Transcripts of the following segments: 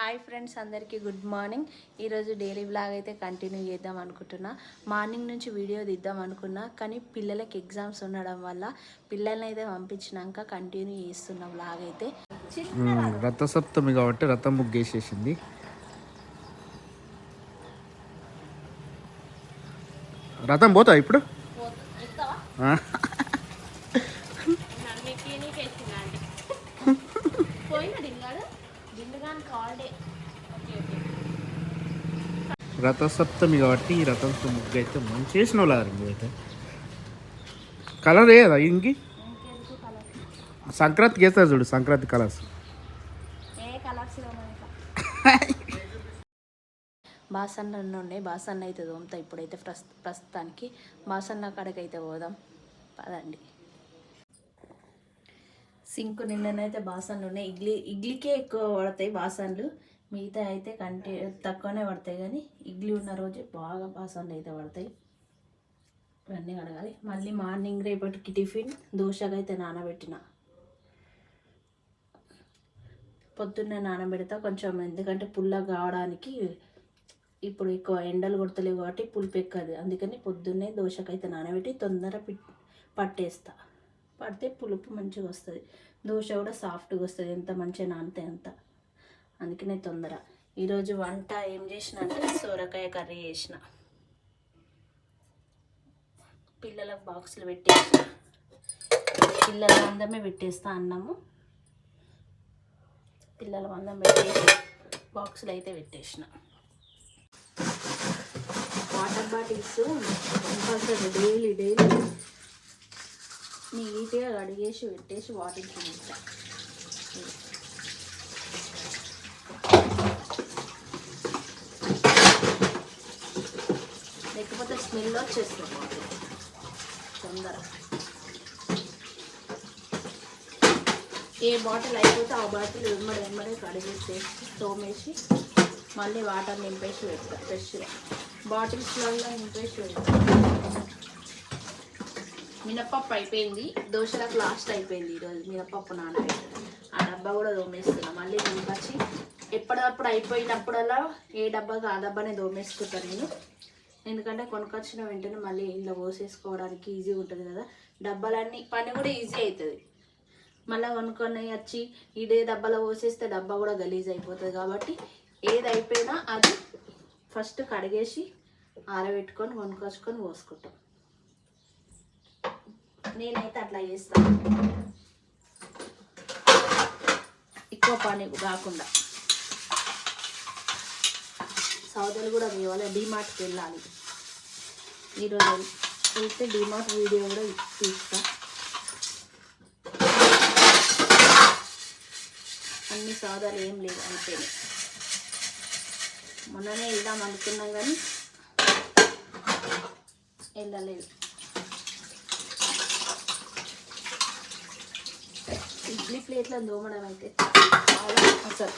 Hi friends అందరికీ good morning. ఈరోజు daily vlog అయితే కంటిన్యూ చేద్దాం అనుకుంటున్నా. మార్నింగ్ నుంచి వీడియో తీద్దాం అనుకున్నా కానీ పిల్లలకి ఎగ్జామ్స్ ఉండడం వల్ల పిల్లల్ని అయితే పంపించినాక కంటిన్యూ చేస్తున్నా బ్లాగ్ అయితే. రథసప్తమి కాబట్టి రథం ముగ్గేసేసింది రథం పోతా ఇప్పుడు? రథసప్తమి కాబట్టి ఈ రథంతో ముగ్గు అయితే మంచి చేసిన వాళ్ళు అయితే కలర్ ఏదా ఇంకి? సంక్రాంతికి వేస్తారు చూడు సంక్రాంతి కలర్స్. బాసన్న ఉన్నాయి బాసన్న అయితే తోముతా ఇప్పుడైతే ప్రస్ ప్రస్తుతానికి. బాసన్న కాడకి అయితే పోదాం. పదండి. సింక్ నిన్ననైతే బాసన్లు ఉన్నాయి. ఇడ్లీ ఇడ్లీకే ఎక్కువ పడతాయి బాసన్లు. మిగతా అయితే కంటి తక్కువనే పడతాయి కానీ ఇడ్లీ ఉన్న రోజు బాగా బాసన్లు అయితే పడతాయి. ఇవన్నీ కడగాలి మళ్ళీ మార్నింగ్ రేపటికి టిఫిన్ దోశకైతే నానబెట్టిన. పొద్దున్నే నానబెడతా. కొంచెం ఎందుకంటే పుల్లగా కావడానికి ఇప్పుడు ఎక్కువ ఎండలు కొడతలేవు కాబట్టి పులుపు ఎక్కదు. అందుకని పొద్దున్నే దోశకైతే నానబెట్టి తొందర పిట్ పట్టేస్తా. పడితే పులుపు మంచిగా వస్తుంది. దోశ కూడా సాఫ్ట్గా వస్తుంది. ఎంత మంచిగా నానితే అంత. అందుకనే తొందర. ఈరోజు వంట ఏం చేసిన అంటే సొరకాయ కర్రీ చేసిన. పిల్లలకు బాక్సులు పెట్టేసిన. పిల్లల అందమే పెట్టేస్తా అన్నాము. పిల్లల మందం పెట్టేసి బాక్సులు అయితే పెట్టేసిన. Water bottles compulsory daily daily నీట్గా కడిగేసి పెట్టేసి వాటికి తింటా లేకపోతే స్మెల్ వచ్చేస్తుంది తొందర. ఏ బాటిల్ అయిపోతే ఆ బాటిల్ వెంబడి వెంబడే కడిగేసేసి తోమేసి మళ్ళీ వాటర్ నింపేసి పెడతా ఫ్రెష్గా. బాటిల్స్లలో నింపేసి పెడతా. మినపప్పు అయిపోయింది. దోశలకు లాస్ట్ అయిపోయింది ఈరోజు మినపప్పు నానబెట్టడం ఆ డబ్బా కూడా దోమేస్తున్నా. మళ్ళీ నింపచ్చి ఎప్పటికప్పుడు అయిపోయినప్పుడల్లా ఏ డబ్బా ఆ డబ్బానే దోమేసుకుంటాను నేను. ఎందుకంటే కొనుకొచ్చిన వెంటనే మళ్ళీ ఇంట్లో పోసేసుకోవడానికి ఈజీ ఉంటుంది కదా. డబ్బాలన్నీ పని కూడా ఈజీ అవుతుంది మళ్ళీ కొనుక్కొని వచ్చి ఇదే డబ్బాలో పోసేస్తే డబ్బా కూడా గలీజ్ అయిపోతుంది కాబట్టి ఏది అయిపోయినా అది ఫస్ట్ కడిగేసి ఆరబెట్టుకొని కొనుకొచ్చుకొని పోసుకుంటాం. నేనైతే అట్లా చేస్తాను ఎక్కువ పని కాకుండా. సౌదలు కూడా తేవాలి డీమార్ట్కి వెళ్ళాలి. ఈరోజు వెళ్తే డీమార్ట్ వీడియో కూడా తీస్తా. అన్ని సౌదాలు ఏం లేవు అయిపోయినాయి మొన్ననే వెళ్దాం అనుకున్నాం కానీ వెళ్ళలేదు. ఇడ్లీ ప్లేట్లను దోమడం అయితే చాలా అసలు.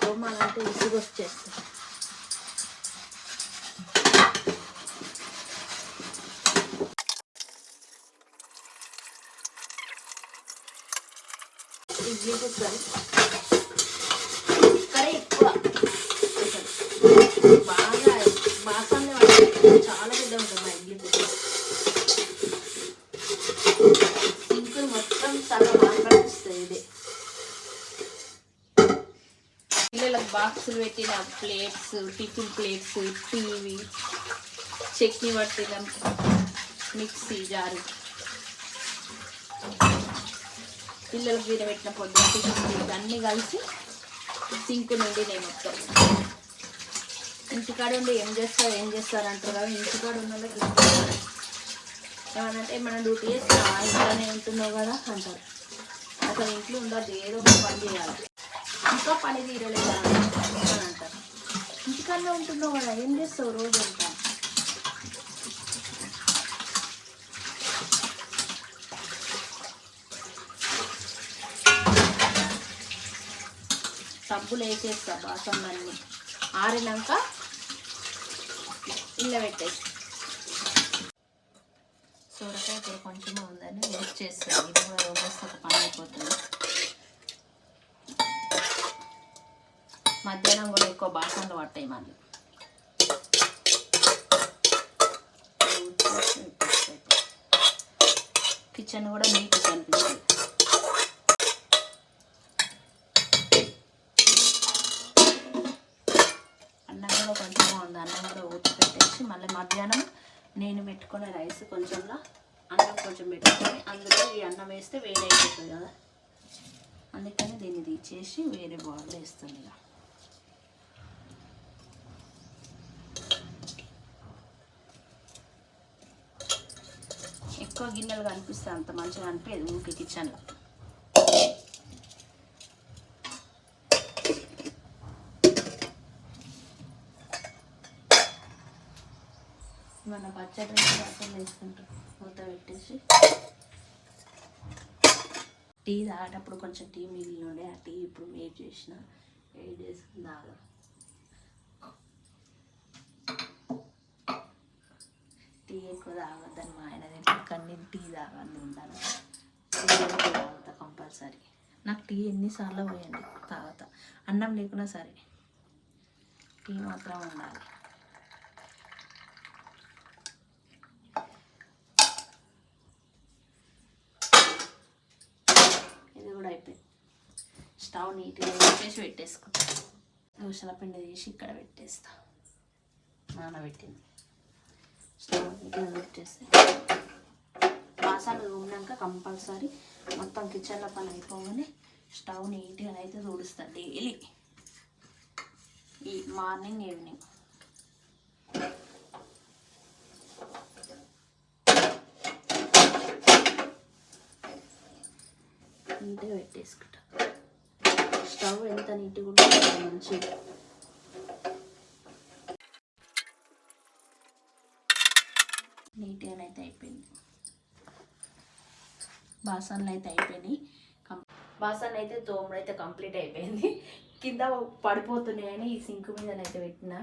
దోమాలంటే ఇసుగు వచ్చేస్తుంది ఇడ్లీ కుక్కర్ కుక్కరే ఎక్కువ. బాగా బాసాన్ని చాలా పెద్ద ఉంటుంది మా ఇడ్లీ కుక్కర్ సింకులు మొత్తం సగం ఆక్రమిస్తుంది పిల్లలకు బాక్సులు పెట్టిన plates tiffin plates TV chutney పట్టిన మిక్సీ జారు. పిల్లలకు వీర పెట్టిన పొద్దున టిఫిన్ ప్లేట్ అన్నీ కలిసి సింక్ నుండి నేను మొత్తం ఇంటికాడ ఉండి ఏం చేస్తారు ఏం చేస్తారు అంటారు కదా ఇంటికాడ ఉన్న వాళ్ళకి అంటే ఏమనంటే మనం డ్యూటీ చేస్తా ఇంట్లోనే ఉంటున్నావు కదా అంటారు. అసలు ఇంట్లో ఉండదు ఏదో ఒక పని చేయాలి. ఇంకా పని తీరలేదా అని అంటారు. ఇంటికన్నా ఉంటున్నావు కదా ఏం చేస్తావు రోజు అంతా సబ్బులు వేసేస్తా బాసన్లన్నీ. ఆరినాక ఇళ్ళ పెట్టేసి సొరకాయ ఇప్పుడు ఉందని చేస్తాను ఇది కూడా రోజు ఒక పని అయిపోతుంది మధ్యాహ్నం కూడా ఎక్కువ బాసనలు పట్టాయి మళ్ళీ కిచెన్ కూడా నీట్గా కనిపిస్తుంది అన్నం కూడా కొంచెం ఉంది అన్నం కూడా ఊచి పెట్టేసి మళ్ళీ మధ్యాహ్నం నేను పెట్టుకునే రైస్ కొంచెంలో అన్నం కొంచెం పెట్టుకొని అందులో ఈ అన్నం వేస్తే వేరే అయిపోతుంది కదా. అందుకని దీన్ని తీసేసి వేరే బాల్ వేస్తుంది ఇక. ఎక్కువ గిన్నెలు కనిపిస్తే అంత మంచిగా అనిపించదు ఊరికి కిచెన్లో మన పచ్చడి రసం వేసుకుంటాం మూత పెట్టేసి. టీ తాగేటప్పుడు కొంచెం టీ మిగిలిన ఉండే ఆ టీ ఇప్పుడు వేడి చేసిన వేడి చేసుకుని తాగా టీ ఎక్కువ తాగొద్దని మా ఆయన దగ్గర నేను టీ తాగని ఉండాలి తాగుతా కంపల్సరీ నాకు టీ ఎన్నిసార్లు పోయండి తాగుతా. అన్నం లేకున్నా సరే టీ మాత్రం ఉండాలి ఇది కూడా అయిపోయింది స్టవ్ నీట్గా వేసేసి పెట్టేసుకుంటాను దోశల పిండి తీసి ఇక్కడ పెట్టేస్తా. నానబెట్టింది. స్టవ్ నీట్గా పెట్టేస్తే బాసాలు ఉన్నాక కంపల్సరీ మొత్తం కిచెన్లో పని అయిపోగానే స్టవ్ నీట్గా అయితే తుడుస్తా డైలీ. ఈ మార్నింగ్ ఈవినింగ్. నీట్గా పెట్టేసుకుంటా. స్టవ్ ఎంత నీట్గా ఉంటే మంచిది. నీట్గా అయితే అయిపోయింది. బాసన్లు అయితే అయిపోయినాయి. కం అయితే తోముడు అయితే కంప్లీట్ అయిపోయింది. కింద పడిపోతున్నాయని ఈ సింక్ మీదనైతే పెట్టిన.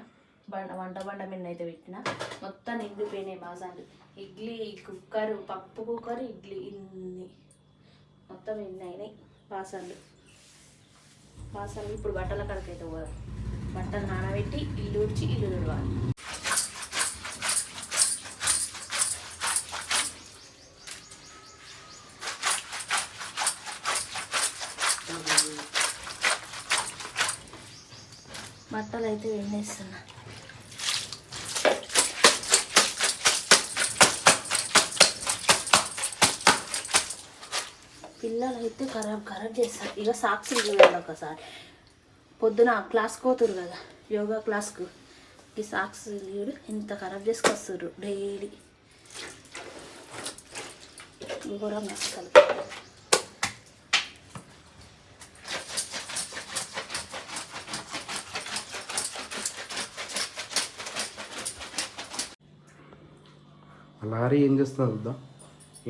బండ వంట బండ మీద అయితే పెట్టిన. మొత్తం నిండిపోయినాయి బాసన్లు ఇడ్లీ కుక్కర్ పప్పు కుక్కర్ ఇడ్లీ ఇన్ని. మొత్తం ఎన్ని అయినాయి బాసన్లు వాసన ఇప్పుడు బట్టల కడకైతే పోదాం. బట్టలు నానబెట్టి ఇల్లు ఉడిచి ఇల్లు తుడవాలి. బట్టలు అయితే వెళ్ళేస్తున్నా పిల్లలు అయితే ఖరాబ్ ఖరాబ్ చేస్తారు. ఇక సాక్షి చూడండి ఒకసారి. పొద్దున క్లాస్కి పోతురు కదా యోగా క్లాస్కు. ఈ సాక్స్ లీడు ఎంత ఖరాబ్ చేసుకొస్తారు డైలీ. ఘోరంగా అసలు. లారీ ఏం చేస్తున్నా చూద్దాం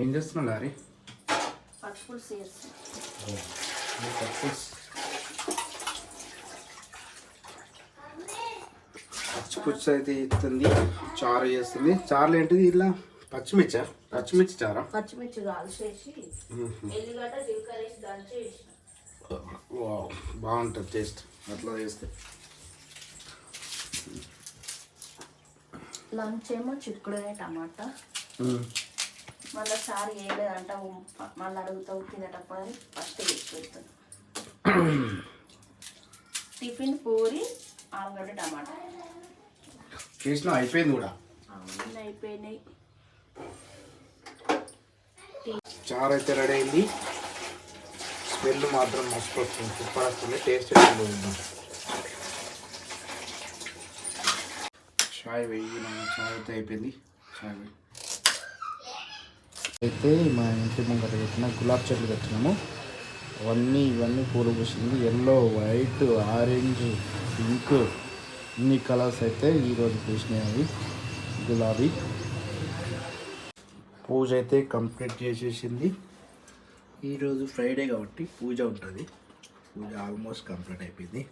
ఏం చేస్తున్నా లారీ? చేస్తాను పచ్చిపుచ్చు అయితే ఇస్తుంది చారు చేస్తుంది. చారులు ఏంటిది ఇలా? పచ్చిమిర్చా? పచ్చిమిర్చి చారా? పచ్చిమిర్చి కాల్చేసి ఎల్లిగడ్డ జీలకర్ర వేసి దంచి వేసిన వావ్, బాగుంటుంది టేస్ట్. అట్లా చేస్తే. లంచ్ ఏమో చిక్కుడుకాయ టమాటా. మళ్ళీ సారి వేయలేదంట మళ్ళీ అడుగుతావు తినేటప్పుడు అని ఫస్ట్ వేసి పెడతాను టిఫిన్ పూరి ఆలుగడ్డ టమాటా. చేసిన అయిపోయింది కూడా. అయిపోయినాయి. చారు అయితే రెడీ అయింది. స్మెల్ మాత్రం మస్తు వస్తుంది సూపర్ వస్తుంది. టేస్ట్ చూద్దాం చాయ్ వెయ్యి చాయ్ అయితే అయిపోయింది. చాయ్ అయితే మా ఇంటి ముంగట పెట్టిన గులాబ్ చెట్లు పెట్టినాము. అవన్నీ ఇవన్నీ పూలు పూసింది. ఎల్లో వైట్ ఆరెంజ్ పింక్ ఇన్ని కలర్స్ అయితే ఈరోజు పూసినాయి అవి. గులాబీ. పూజ అయితే కంప్లీట్ చేసేసింది. ఈరోజు ఫ్రైడే కాబట్టి పూజ ఉంటుంది. పూజ ఆల్మోస్ట్ కంప్లీట్ అయిపోయింది.